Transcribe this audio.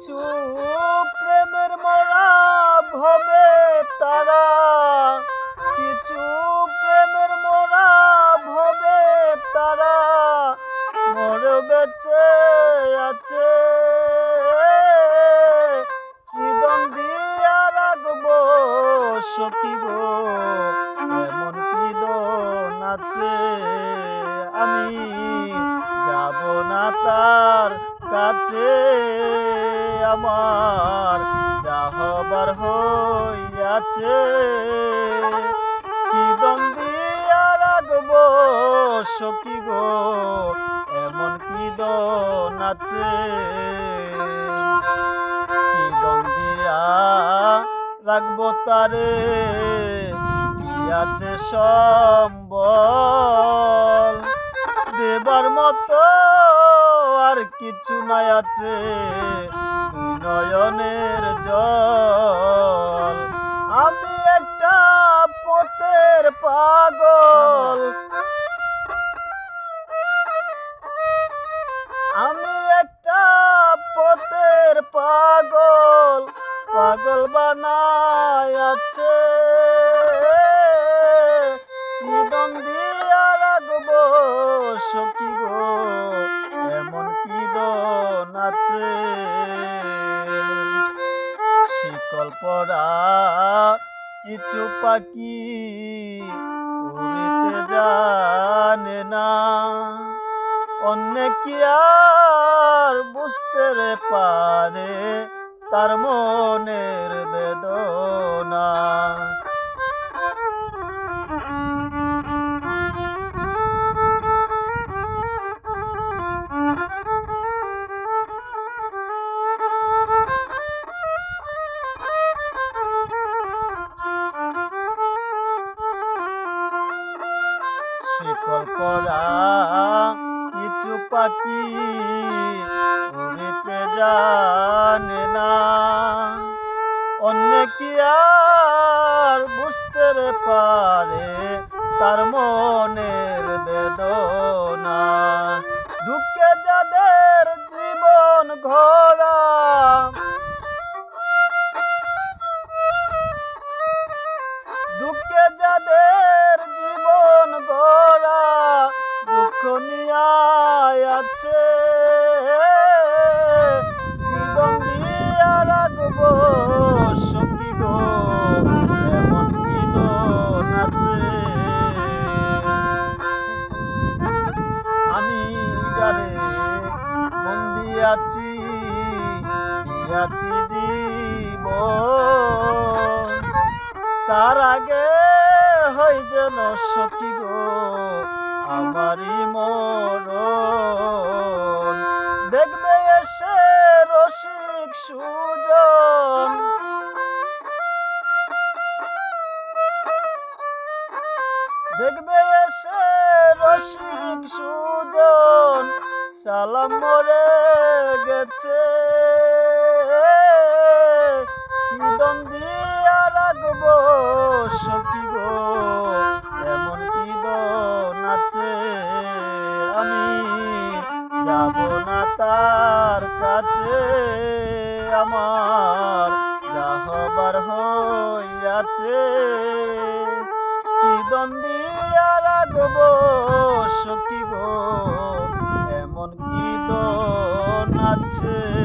কিছু প্রেমের মরা ভবে তারা। কিছু প্রেমের মরা ভবে তারা। মর বেঁচে আছে আমার যা হবার হইয়াছে। কি দ্বন্দ্বিয়া রাখব সখী গো, এমন কি নাচে কি দ্বন্দ্বিয়া রাখব তারে? কি আছে সম্বল আছে নয়নের জল। আমি একটা পথের পাগল। আমি একটা পথের পাগল। পাগল বানায় আছে। কি রাখব নাচে। শিকল পরা কিছু পাখি উড়িতে জানে না। অন্য কি আর বুঝতে পারে তার মনের বেদনা। শিকল করা কিছু পাখি উড়িতে জানে না। অন্য কি আর বুঝতে পারে তার মনের বেদনা? দুঃখে যাদের জীবন ঘোরা আছি দিয়াছি জীবন। তার আগে হই যেন সখী গো, আমারই মরণ। দেখবে এসে রসিক সুজন। দেখবে এসে রসিক সুজন। সালাম মরে কি দ্বন্দ্বিয়া রাখব সখী গো, এমন কি নাচে আমি যাব না তার কাছে, আমার যা হবার হইয়াছে। কি দ্বন্দ্বিয়া রাখব সখী এমন কি নাচে